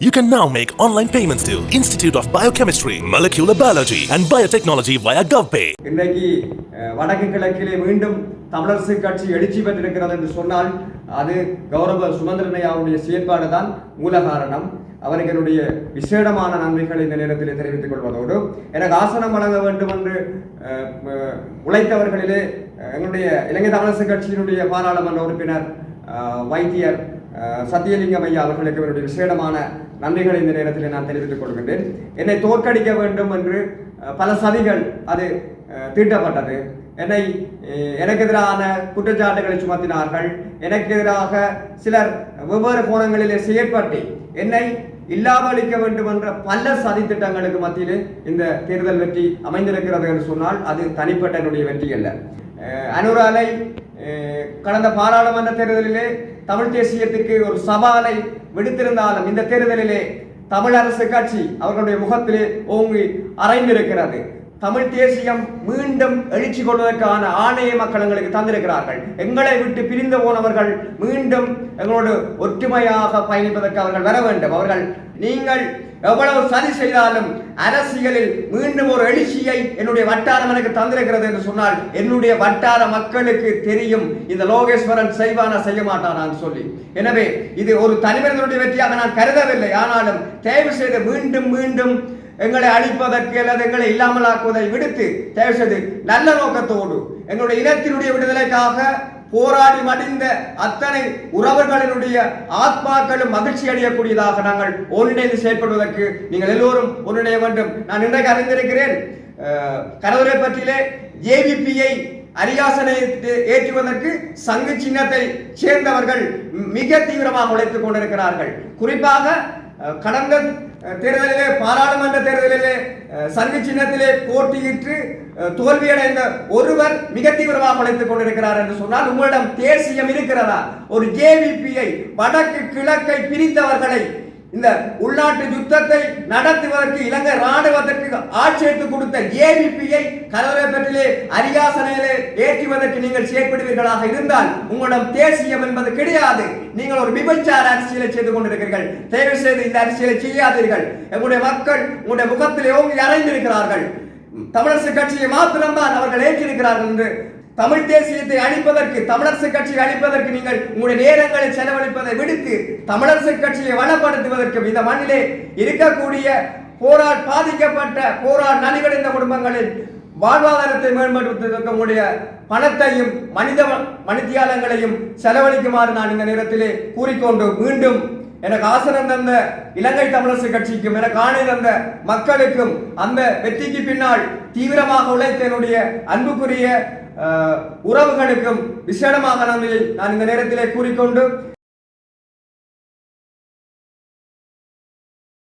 You can now make online payments to Institute of Biochemistry, Molecular Biology and Biotechnology via GovPay. இன்றைக்கு வடக்கு கிழக்கிலே மீண்டும் தமிழரசு கட்சி எழுச்சி பெற்றிருக்கிறது என்று சொன்னால் அது கௌரவ சுமந்திரனை அவருடைய செயற்பாடு தான் மூல காரணம் அவருக்கு என்னுடைய விசேடமான நன்மைகளை இந்த நேரத்தில் தெரிவித்துக் கொள்வதோடு எனக்கு ஆசனம் வழங்க வேண்டும் என்று உழைத்தவர்களிலே எங்களுடைய இலங்கை தமிழரசு கட்சியினுடைய பாராளுமன்ற உறுப்பினர் வைத்தியர் சத்தியலிங்கம் ஐயா அவர்களுக்கு என்னுடைய விசேடமான நன்றிகளை இந்த நேரத்தில் நான் தெரிவித்துக் கொள்கின்றேன். என்னை தோற்கடிக்க வேண்டும் என்று பல சதிகள் அது தீட்டப்பட்டது. என்னை எனக்கு எதிரான குற்றச்சாட்டுகளை சுமத்தினார்கள். எனக்கு எதிராக சிலர் வெவ்வேறு கோணங்களிலே செயற்பட்டு என்னை இல்லாமளிக்க வேண்டும் என்ற பல சதி திட்டங்களுக்கு மத்தியிலே இந்த தேர்தல் வெற்றி அமைந்திருக்கிறது என்று சொன்னால் அது தனிப்பட்ட என்னுடைய வெற்றி அல்ல. அனுராலை கடந்த பாராளுமன்ற தேர்தலிலே தமிழ் தேசியத்துக்கு ஒரு சவாலை விடுத்திருந்தாலும் இந்த தேர்தலிலே தமிழரசு கட்சி அவர்களுடைய முகத்திலே ஓங்கி அறைந்திருக்கிறது தமிழ் தேசியம் மீண்டும் எழுச்சி கொள்வதற்கான ஆணைய மக்கள் எங்களுக்கு தந்திருக்கிறார்கள். எங்களை விட்டு பிரிந்து போனவர்கள் மீண்டும் எங்களோடு ஒற்றுமையாக பயணிப்பதற்கு அவர்கள் வர வேண்டும். அவர்கள் நீங்கள் எவ்வளவு சதி செய்தாலும் அரசியலில் மீண்டும் ஒரு எழுச்சியை என்னுடைய வட்டாரம் எனக்கு தந்திருக்கிறது என்று சொன்னால் என்னுடைய வட்டார மக்களுக்கு தெரியும் இந்த லோகேஸ்வரன் செய்வானா செய்ய மாட்டானான்னு சொல்லி. எனவே இது ஒரு தனிமனிதனுடைய வெற்றியாக நான் கருதவில்லை. ஆனாலும் தயவு செய்து மீண்டும் மீண்டும் எங்களை அழிப்பதற்கு அல்லது எங்களை இல்லாமலாக்குவதை விடுத்து தயவு செய்து நல்ல நோக்கத்தோடு எங்களுடைய இனத்தினுடைய விடுதலைக்காக போராடி மடிந்த அத்தனை உறவுகளினுடைய ஆத்மாக்களும் மகிழ்ச்சி அடையக்கூடியதாக நாங்கள் ஒன்றிணைந்து செயல்படுவதற்கு நீங்கள் எல்லோரும் ஒன்றிணைய வேண்டும். நான் இன்றைக்கு அறிந்திருக்கிறேன் அஹ், பற்றியிலே ஜேவிபியை அரியாசனை ஏற்றுவதற்கு சங்கு சின்னத்தை சேர்ந்தவர்கள் மிக தீவிரமாக உழைத்துக் கொண்டிருக்கிறார்கள். குறிப்பாக கடந்த தேர்தலிலே பாராளுமன்ற தேர்தலிலே அஹ், சங்கு சின்னத்திலே போட்டியிட்டு தோல்வியடைந்த ஒருவர் மிக தீவிரமாக உழைத்துக் கொண்டிருக்கிறார் என்று சொன்னால் உங்களிடம் தேசியம் இருக்கிறதா? ஒரு ஜேவிபியை வடக்கு கிழக்கை பிரித்தவர்களை இந்த உள்நாட்டு யுத்தத்தை நடத்துவதற்கு இலங்கை ராணுவத்திற்கு ஆட்சேர்த்து கொடுத்த ஏபிபியை கலவரப்பட்டிலே அரியாசனையிலே ஏற்றுவதற்கு நீங்கள் செயற்படுவீர்களாக இருந்தால் உங்களிடம் தேசியம் என்பது கிடையாது. நீங்கள் ஒரு விபச்சார அரசியலை செய்து கொண்டிருக்கிறீர்கள். தயவு செய்து இந்த அரசியலை செய்யாதீர்கள். எங்களுடைய மக்கள் உங்களுடைய முகத்திலே ஓங்கி அறைந்திருக்கிறார்கள். தமிழரசு கட்சியை மாத்திரம்தான் அவர்கள் ஏற்றிருக்கிறார்கள் என்று தமிழ் தேசியத்தை அழிப்பதற்கு தமிழரசு கட்சியை அழிப்பதற்கு நீங்கள் உங்களுடைய நேரங்களை செலவழிப்பதை விடுத்து தமிழரசு கட்சியை வளப்படுத்துவதற்கு இந்த மண்ணிலே இருக்கக்கூடிய போரால் பாதிக்கப்பட்ட போரால் நலிவடைந்த குடும்பங்களில் வாழ்வாதாரத்தை மேம்படுத்துவதற்கு உங்களுடைய பணத்தையும் மனித மனித்தியாலங்களையும் செலவழிக்குமாறு நான் இந்த நேரத்திலே கூறிக்கொண்டு மீண்டும் எனக்கு ஆசனம் தந்த இலங்கை தமிழரசு கட்சிக்கும் எனக்கு ஆணை தந்த மக்களுக்கும் அந்த வெற்றிக்கு பின்னால் தீவிரமாக உழைத்த என்னுடைய அன்புக்குரிய உறவுகளுக்கும் விசேடமாக நன்றியை நான் இந்த நேரத்திலே கூறிக்கொண்டு